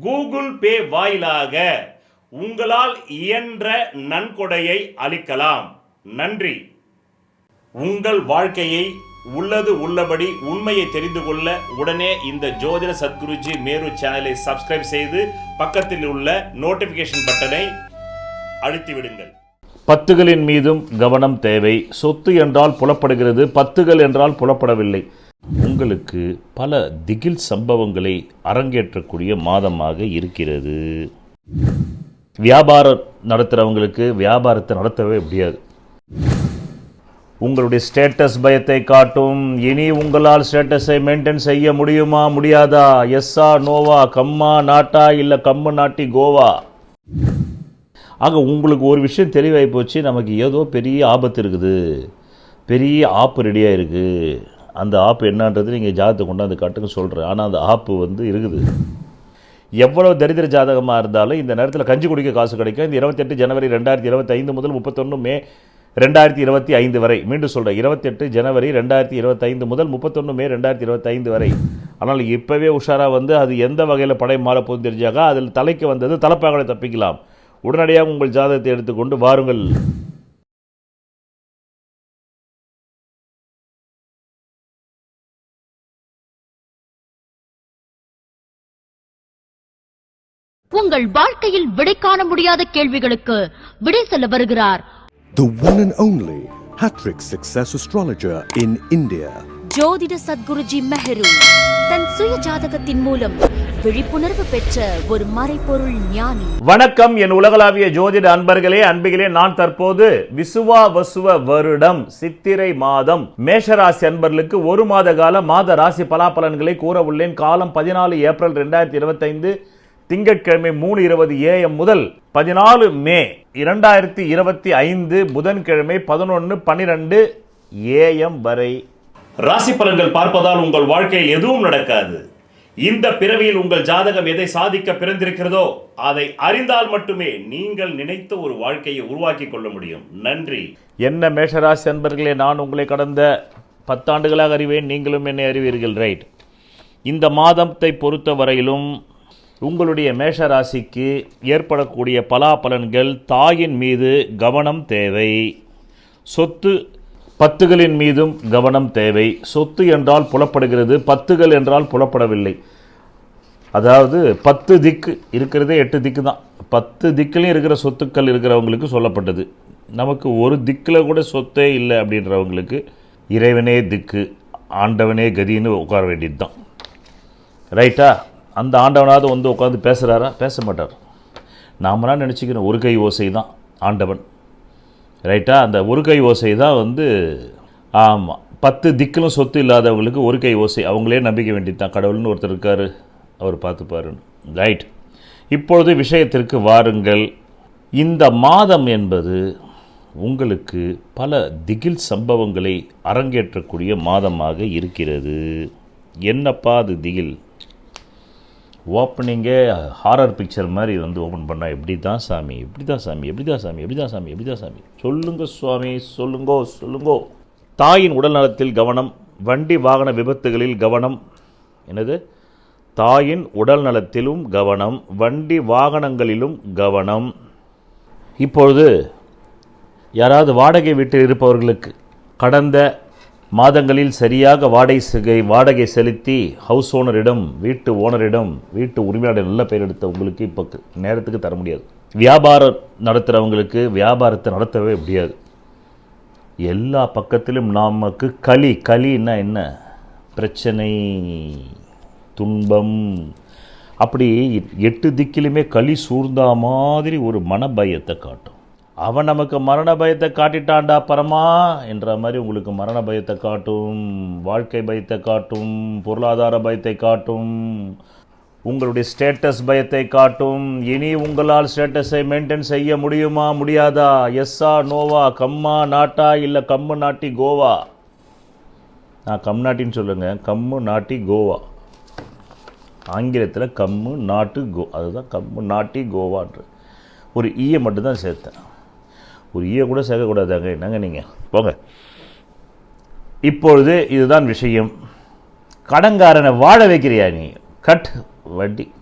Google Pay வாயிலாக உங்களால் இயன்ற நன்கொடையை அளிக்கலாம். நன்றி. உங்கள் வாழ்க்கையை உள்ளது உள்ளபடி உண்மையை தெரிந்து கொள்ள உடனே இந்த ஜோதிட சத்குருஜி மேரு சேனலை சப்ஸ்கிரைப் செய்து பக்கத்தில் உள்ள நோட்டிபிகேஷன் பட்டனை அழுத்தி விடுங்கள் பத்துகளின் மீதும் கவனம் தேவை. சொத்து என்றால் புலப்படுகிறது. பத்துகள் என்றால் புலப்படவில்லை. உங்களுக்கு பல திகில் சம்பவங்களை அரங்கேற்றக்கூடிய மாதமாக இருக்கிறது. வியாபாரம் நடத்துகிறவங்களுக்கு வியாபாரத்தை நடத்தவே முடியாது. உங்களுடைய ஸ்டேட்டஸ் பயத்தை காட்டும். இனி உங்களால் ஸ்டேட்டஸை மெயின்டைன் செய்ய முடியுமா முடியாதா? எஸ்ஸா நோவா கம்மா நாட்டா? இல்லை கம்மு நாட்டி கோவா? ஆக உங்களுக்கு ஒரு விஷயம் தெளிவாகி போச்சு. நமக்கு ஏதோ பெரிய ஆபத்து இருக்குது. பெரிய ஆப்பு ரெடியாக இருக்குது அந்த ஆப்பு என்னன்றது நீங்கள் ஜாதகத்தை கொண்டாந்து காட்டுங்க சொல்கிறேன் ஆனால் அந்த ஆப்பு வந்து இருக்குது. எவ்வளோ தரித்திர ஜாதகமாக இருந்தாலும் இந்த நேரத்தில் கஞ்சி குடிக்க காசு கிடைக்கும். இந்த இருபத்தெட்டு ஜனவரி ரெண்டாயிரத்தி இருபத்தைந்து முதல் முப்பத்தொன்று மே ரெண்டாயிரத்தி இருபத்தி ஐந்து வரை. மீண்டும் சொல்கிறேன் இருபத்தெட்டு ஜனவரி ரெண்டாயிரத்தி இருபத்தைந்து முதல் முப்பத்தொன்று மே ரெண்டாயிரத்தி இருபத்தைந்து வரை. ஆனால் இப்போவே உஷாராக வந்து அது எந்த வகையில் படை மாறப்போகுது தெரிஞ்சாக்கா அதில் தலைக்கு வந்தது தலைப்பாகலை தப்பிக்கலாம். உடனடியாக உங்கள் ஜாதகத்தை எடுத்துக்கொண்டு வாருங்கள். உங்கள் வாழ்க்கையில் விடை காண முடியாத கேள்விகளுக்கு விடை சொல்ல வருகிறார். The one and only Hattrick Success Astrologer in India. ஜோதிட சத்குருஜி மெஹரு தன் சுய ஜாதகத்தின் மூலம் விழிப்புணர்வு பெற்ற ஒரு மறைபொருள் ஞானி. வணக்கம் என் உலகளாவிய ஜோதிட அன்பர்களே அன்பிகளே நான் தற்போது விசுவா வசுவ வருடம் சித்திரை மாதம். மேஷராசி அன்பர்களுக்கு ஒரு மாத கால மாத ராசி பலாபலன்களை கூற உள்ளேன் காலம் பதினாலு ஏப்ரல் ரெண்டாயிரத்தி இருபத்தைந்து. திங்கட்கிழமை மூணு இருபது ஏஎம் முதல் பதினாலு மே இரண்டாயிரத்தி இருபத்தி ஐந்து புதன்கிழமை பதினொன்று பன்னிரெண்டு ஏஎம் வரை. ராசி பலன்கள் பார்ப்பதால் உங்கள் வாழ்க்கையில் எதுவும் நடக்காது. இந்த பிறவியில் உங்கள் ஜாதகம் எதை சாதிக்க பிறந்திருக்கிறதோ அதை அறிந்தால் மட்டுமே நீங்கள் நினைத்த ஒரு வாழ்க்கையை உருவாக்கி கொள்ள முடியும். நன்றி. என்ன மேஷராசி அன்பர்களே நான் உங்களை கடந்த பத்தாண்டுகளாக அறிவேன் நீங்களும் என்னை அறிவீர்கள். ரைட். இந்த மாதத்தை பொறுத்த வரையிலும் உங்களுடைய மேஷ ராசிக்கு ஏற்படக்கூடிய பலாபலன்கள் தாயின் மீது கவனம் தேவை. சொத்து பத்துகளின் மீதும் கவனம் தேவை. சொத்து என்றால் புலப்படுகிறது பத்துகள் என்றால் புலப்படவில்லை. அதாவது பத்து திக்கு இருக்கிறதே எட்டு திக்கு தான் பத்து திக்கிலையும் இருக்கிற சொத்துக்கள் இருக்கிறவங்களுக்கு சொல்லப்பட்டது. நமக்கு ஒரு திக்கில் கூட சொத்தே இல்லை அப்படின்றவங்களுக்கு இறைவனே திக்கு ஆண்டவனே கதின்னு உட்கார வேண்டியது தான் ரைட்டா அந்த ஆண்டவனாவது வந்து உட்காந்து பேசுகிறாரா பேச மாட்டார் நாமெல்லாம் நினச்சிக்கணும் ஒரு கை ஓசை தான் ஆண்டவன். ரைட்டா அந்த ஒரு கை ஓசை தான் வந்து ஆமாம் பத்து திக்கிலும் சொத்து இல்லாதவங்களுக்கு ஒரு கை ஓசை. அவங்களே நம்பிக்க வேண்டியது தான். கடவுள்னு ஒருத்தர் இருக்கார். அவர் பார்த்துப்பாருன்னு. ரைட் இப்பொழுது விஷயத்திற்கு வாருங்கள். இந்த மாதம் என்பது உங்களுக்கு பல திகில் சம்பவங்களை அரங்கேற்றக்கூடிய மாதமாக இருக்கிறது. என்னப்பா அது திகில்? ஓப்பனிங்கே ஹாரர் பிக்சர் மாதிரி வந்து ஓப்பன் பண்ணால் எப்படி தான் சாமி எப்படி தான் சாமி எப்படி தான் சாமி எப்படி தான் சாமி எப்படி தான் சாமி? சொல்லுங்க சுவாமி சொல்லுங்கோ சொல்லுங்கோ. தாயின் உடல் நலத்தில் கவனம் வண்டி வாகன விபத்துகளில் கவனம். என்னது? தாயின் உடல் நலத்திலும் கவனம் வண்டி வாகனங்களிலும் கவனம். இப்பொழுது யாராவது வாடகை வீட்டில் இருப்பவர்களுக்கு கடந்த மாதங்களில் சரியாக வாடகை சிகை வாடகை செலுத்தி ஹவுஸ் ஓனரிடம் வீட்டு ஓனரிடம் வீட்டு உரிமையாளர் நல்ல பெயர் எடுத்த உங்களுக்கு இப்போ நேரத்துக்கு தர முடியாது. வியாபாரம் நடத்துகிறவங்களுக்கு வியாபாரத்தை நடத்தவே முடியாது. எல்லா பக்கத்திலும் நமக்கு களி களின்னா என்ன? பிரச்சனை துன்பம். அப்படி எட்டு திக்கிலுமே களி சூழ்ந்தா மாதிரி ஒரு மனபயத்தை காட்டும். அவன் நமக்கு மரண பயத்தை காட்டிட்டான்டா பரமா என்ற மாதிரி உங்களுக்கு மரண பயத்தை காட்டும் வாழ்க்கை பயத்தை காட்டும் பொருளாதார பயத்தை காட்டும் உங்களுடைய ஸ்டேட்டஸ் பயத்தை காட்டும். இனி உங்களால் ஸ்டேட்டஸை மெயின்டைன் செய்ய முடியுமா முடியாதா? எஸ்ஸா நோவா கம்மா நாட்டா? இல்லை கம்மு நாட்டி கோவா? நான் கம் நாட்டின்னு சொல்லுங்கள் கம்மு நாட்டி கோவா. ஆங்கிலத்தில் கம்மு நாட்டு கோ அதுதான் கம்மு நாட்டி கோவான்ற ஒரு ஈயை மட்டும்தான் சேர்த்தேன். ஒரு ஈய கூட சேர்க்கக்கூடாதாங்க. என்னங்க நீங்கள் போங்க. இப்பொழுது இதுதான் விஷயம். கடன்காரனை வாழ வைக்கிறியா நீ? கட் வட்டி.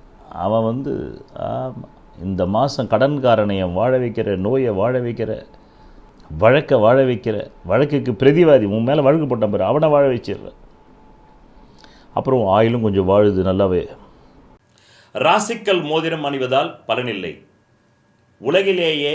அவன் வந்து இந்த மாதம் கடன்காரனையும் வாழ வைக்கிற நோயை வாழ வைக்கிற வழக்கை வாழ வைக்கிற வழக்குக்கு பிரதிவாதி உன் மேலே வழக்கு போட்டான் பாரு அவனை வாழ வச்சிடுற. அப்புறம் ஆயிலும் கொஞ்சம் வாழுது நல்லாவே. ராசிக்கல் மோதிரம் அணிவதால் பலனில்லை. உலகிலேயே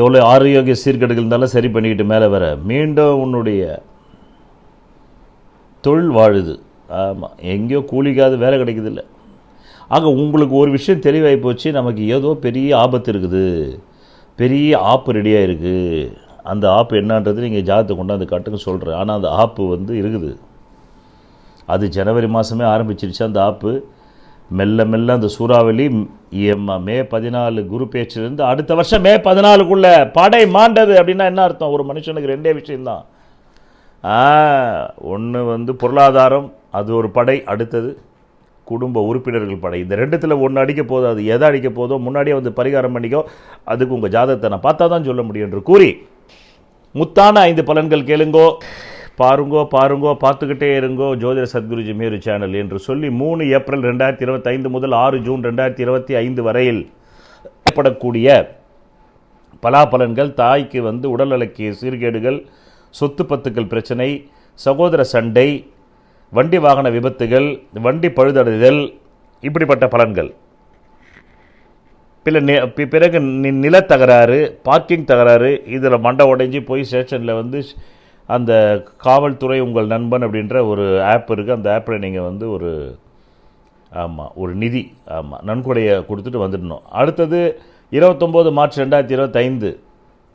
எவ்வளோ ஆரோக்கிய சீர்கேடுகள் இருந்தாலும் சரி பண்ணிக்கிட்டு மேலே வர. மீண்டும் உன்னுடைய தொழில் வாழுது. ஆமாம் எங்கேயோ கூலிக்காது வேலை கிடைக்குதில்ல. ஆக உங்களுக்கு ஒரு விஷயம் தெளிவாகி போச்சு. நமக்கு ஏதோ பெரிய ஆபத்து இருக்குது. பெரிய ஆப்பு ரெடியாக இருக்குது அந்த ஆப்பு என்னன்றது நீங்கள் ஜாதகத்தை கொண்டாந்து கட்டுங்க சொல்கிறேன் ஆனால் அந்த ஆப்பு வந்து இருக்குது. அது ஜனவரி மாதமே ஆரம்பிச்சிருச்சு. அந்த ஆப்பு மெல்ல மெல்ல அந்த சூறாவளி மே பதினாலு குரு பேச்சிலிருந்து அடுத்த வருஷம் மே பதினாலுக்குள்ள படை மாண்டது அப்படின்னா என்ன அர்த்தம்? ஒரு மனுஷனுக்கு ரெண்டே விஷயம்தான். ஒன்று வந்து பொருளாதாரம் அது ஒரு படை அடுத்தது குடும்ப உறுப்பினர்கள் படை. இந்த ரெண்டுத்தில் ஒன்று அடிக்க போதோ அது எதை அடிக்க போதோ முன்னாடியே வந்து பரிகாரம் பண்ணிக்கோ அதுக்கு உங்கள் ஜாதகத்தை நான் பார்த்தா தான் சொல்ல முடியும் என்று கூறி முத்தான ஐந்து பலன்கள் கேளுங்கோ. பாருங்கோ பாருங்கோ பார்த்துக்கிட்டே இருங்கோ ஜோதிட சத்குருஜி மேரு சேனல் என்று சொல்லி மூணு ஏப்ரல் ரெண்டாயிரத்தி இருபத்தைந்து முதல் ஆறு ஜூன் ரெண்டாயிரத்தி இருபத்தி ஐந்து வரையில் ஏற்படக்கூடிய பலாபலன்கள் தாய்க்கு வந்து உடல்நலக்கு சீர்கேடுகள் சொத்து பத்துக்கள் பிரச்சனை சகோதர சண்டை வண்டி வாகன விபத்துகள் வண்டி பழுதடைதல் இப்படிப்பட்ட பலன்கள். பிற பி- பிறகு நி- நிலத்தகராறு பார்க்கிங் தகராறு இதில் மண்டை உடைஞ்சி போய் ஸ்டேஷனில் வந்து அந்த காவல்துறை உங்கள் நண்பன் அப்படின்ற ஒரு ஆப் இருக்குது அந்த ஆப்பில் நீங்கள் வந்து ஒரு ஆமாம் ஒரு நிதி ஆமாம் நன்கொடையை கொடுத்துட்டு வந்துடணும். அடுத்தது இருபத்தொம்போது மார்ச் ரெண்டாயிரத்தி இருபத்தைந்து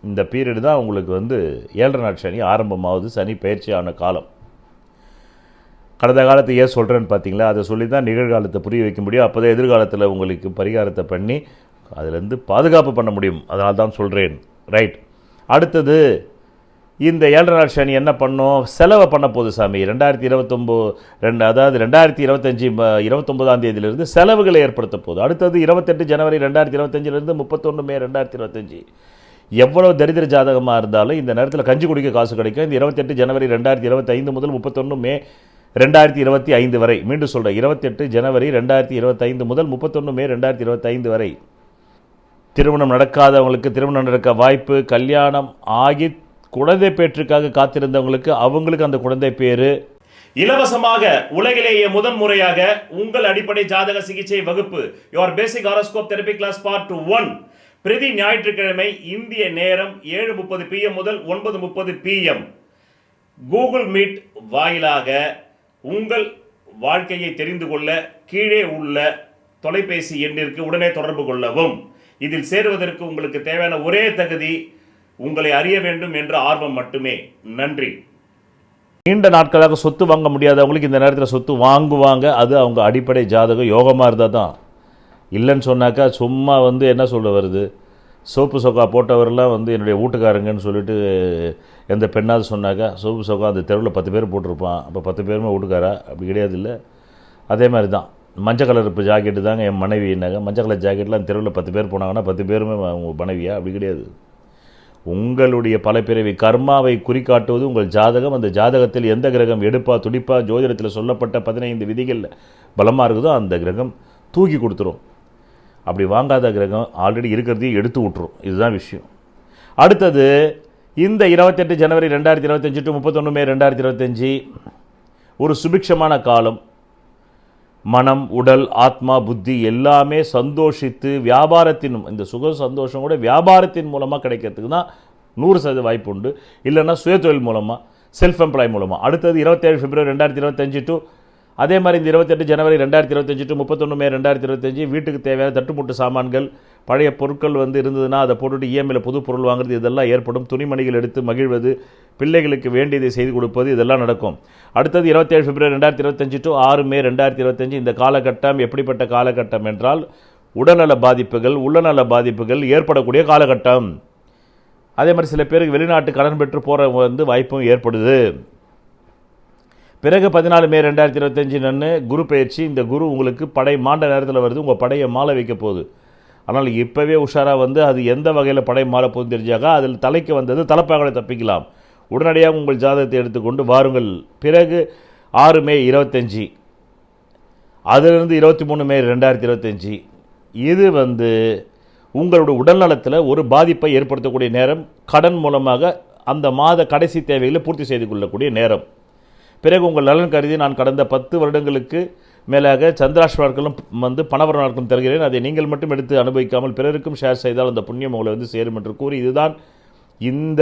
இந்த பீரியடு தான் உங்களுக்கு வந்து ஏழரை நாள் சனி ஆரம்பமாகுது சனி பயிற்சியான காலம். கடந்த காலத்தை ஏன் சொல்கிறேன்னு பார்த்தீங்களா? அதை சொல்லி தான் நிகழ்காலத்தை புரிய வைக்க முடியும். அப்போ தான் எதிர்காலத்தில் உங்களுக்கு பரிகாரத்தை பண்ணி அதிலேருந்து பாதுகாப்பு பண்ண முடியும். அதனால் தான் சொல்கிறேன் ரைட் அடுத்தது இந்த ஏழரை நாள் சனி என்ன பண்ணும்? செலவை பண்ண போகுது சாமி. ரெண்டாயிரத்தி இருபத்தொம்போது ரெண்டு அதாவது ரெண்டாயிரத்தி இருபத்தஞ்சி இருபத்தொம்போதாம் தேதியிலிருந்து செலவுகளை ஏற்படுத்த போகுது. அடுத்தது இருபத்தெட்டு ஜனவரி ரெண்டாயிரத்தி இருபத்தஞ்சிலிருந்து முப்பத்தொன்று மே ரெண்டாயிரத்தி இருபத்தஞ்சி. எவ்வளோ தரித்திர ஜாதகமாக இருந்தாலும் இந்த நேரத்தில் கஞ்சி குடிக்க காசு கிடைக்கும். இந்த இருபத்தெட்டு ஜனவரி ரெண்டாயிரத்தி இருபத்தைந்து முதல் முப்பத்தொன்று மே ரெண்டாயிரத்தி இருபத்தி ஐந்து வரை. மீண்டும் சொல்கிறேன் இருபத்தெட்டு ஜனவரி ரெண்டாயிரத்தி இருபத்தைந்து முதல் முப்பத்தொன்று மே ரெண்டாயிரத்தி இருபத்தைந்து வரை. திருமணம் நடக்காதவங்களுக்கு திருமணம் நடக்க வாய்ப்பு கல்யாணம் ஆகி குழந்தை பேற்றுக்காக காத்திருந்தவங்களுக்கு அவங்களுக்கு அந்த குழந்தை பேர். இலவசமாக உலகிலேயே முதன் முறையாக உங்கள் அடிப்படை ஜாதக சிகிச்சை வகுப்பு your basic horoscope therapy class part one பிரதி ஞாயிற்றுக்கிழமை இந்திய நேரம் ஏழு முப்பது பிஎம் முதல் ஒன்பது முப்பது பிஎம் கூகுள் மீட் வாயிலாக உங்கள் வாழ்க்கையை தெரிந்து கொள்ள கீழே உள்ள தொலைபேசி எண்ணிற்கு உடனே தொடர்பு கொள்ளவும். இதில் சேருவதற்கு உங்களுக்கு தேவையான ஒரே தகுதி உங்களை அறிய வேண்டும் என்ற ஆர்வம் மட்டுமே. நன்றி. நீண்ட நாட்களாக சொத்து வாங்க முடியாதவங்களுக்கு இந்த நேரத்தில் சொத்து வாங்குவாங்க. அது அவங்க அடிப்படை ஜாதகம் யோகமாக இருந்தால் தான். இல்லைன்னு சொன்னாக்கா சும்மா வந்து என்ன சொல்ல வருது? சோப்பு சொக்கா போட்டவரெல்லாம் வந்து என்னுடைய வீட்டுக்காரங்கன்னு சொல்லிட்டு எந்த பெண்ணாவது சொன்னாக்கா சோப்பு சொக்கா அந்த தெருவில் பத்து பேர் போட்டிருப்பான். அப்போ பத்து பேருமே வீட்டுக்காரா? அப்படி கிடையாது இல்லை. அதே மாதிரி தான் மஞ்சள் கலர் இப்போ ஜாக்கெட்டு தாங்க என் மனைவினாங்க மஞ்சள் கலர் ஜாக்கெட்லாம் தெருவில் பத்து பேர் போனாங்கன்னா பத்து பேருமே அவங்க மனைவியா? அப்படி கிடையாது. உங்களுடைய பல பிறவி கர்மாவை குறிக்காட்டுவது உங்கள் ஜாதகம். அந்த ஜாதகத்தில் எந்த கிரகம் எடுப்பா துடிப்பா ஜோதிடத்தில் சொல்லப்பட்ட பதினைந்து விதிகள் பலமாக இருக்குதோ அந்த கிரகம் தூக்கி கொடுத்துரும். அப்படி வாங்காத கிரகம் ஆல்ரெடி இருக்கிறதையும் எடுத்து விட்டுரும். இதுதான் விஷயம். அடுத்தது இந்த இருபத்தெட்டு ஜனவரி ரெண்டாயிரத்தி இருபத்தஞ்சி டு முப்பத்தொன்று மே ரெண்டாயிரத்தி இருபத்தஞ்சி ஒரு சுபிக்ஷமான காலம். மனம் உடல் ஆத்மா புத்தி எல்லாமே சந்தோஷித்து வியாபாரத்தின் இந்த சுக சந்தோஷம் கூட வியாபாரத்தின் மூலமாக கிடைக்கிறதுக்கு தான் நூறு சதவீத வாய்ப்பு உண்டு. இல்லைன்னா சுயதொழில் மூலமாக செல்ஃப் எம்ப்ளாய் மூலமாக அடுத்தது இருபத்தேழு பிப்ரவரி ரெண்டாயிரத்தி இருபத்தஞ்சு டு அதே மாதிரி இந்த இருபத்தெட்டு ஜனவரி ரெண்டாயிரத்தி இருபத்தஞ்சு டு முப்பத்தொன்று மே ரெண்டாயிரத்தி இருபத்தஞ்சு வீட்டுக்கு தேவையான தட்டுமுட்டு சாமான்கள் பழைய பொருட்கள் வந்து இருந்ததுன்னா அதை போட்டுட்டு இஎம்ஐயில் புது பொருள் வாங்குறது இதெல்லாம் ஏற்படும். துணிமணிகள் எடுத்து மகிழ்வது பிள்ளைகளுக்கு வேண்டியதை செய்து கொடுப்பது இதெல்லாம் நடக்கும். அடுத்தது இருபத்தேழு பிப்ரவரி ரெண்டாயிரத்தி இருபத்தஞ்சு டு ஆறு மே ரெண்டாயிரத்தி இருபத்தஞ்சு இந்த காலகட்டம் எப்படிப்பட்ட காலகட்டம் என்றால் உடல்நல பாதிப்புகள் உள்ளநல பாதிப்புகள் ஏற்படக்கூடிய காலகட்டம். அதே மாதிரி சில பேருக்கு வெளிநாட்டு கடன் பெற்று போகிற வந்து வாய்ப்பும் ஏற்படுது. பிறகு பதினாலு மே ரெண்டாயிரத்தி இருபத்தஞ்சு நன்னு குரு பயிற்சி இந்த குரு உங்களுக்கு படை மாண்ட நேரத்தில் வருது. உங்கள் படையை மாலை வைக்க போகுது. ஆனால் இப்போவே உஷாராக வந்து அது எந்த வகையில் படை மாற போகுது தெரிஞ்சாக்கா அதில் தலைக்கு வந்தது தலைப்பாகலை தப்பிக்கலாம். உடனடியாக உங்கள் ஜாதகத்தை எடுத்துக்கொண்டு வாருங்கள். பிறகு ஆறு மே இருபத்தஞ்சி. அதிலிருந்து இருபத்தி மூணு மே ரெண்டாயிரத்தி இருபத்தஞ்சி. இது வந்து உங்களோட உடல்நலத்தில் ஒரு பாதிப்பை ஏற்படுத்தக்கூடிய நேரம். கடன் மூலமாக அந்த மாத கடைசி தேவைகளை பூர்த்தி செய்து கொள்ளக்கூடிய நேரம். பிறகு உங்கள் நலன் கருதி நான் கடந்த பத்து வருடங்களுக்கு மேலாக சந்திராஷ்வார்களும் வந்து பணவர நாட்களும் தருகிறேன். அதை நீங்கள் மட்டும் எடுத்து அனுபவிக்காமல் பிறருக்கும் ஷேர் செய்தால் அந்த புண்ணியம் உங்களை வந்து சேரும் என்று கூறி இதுதான் இந்த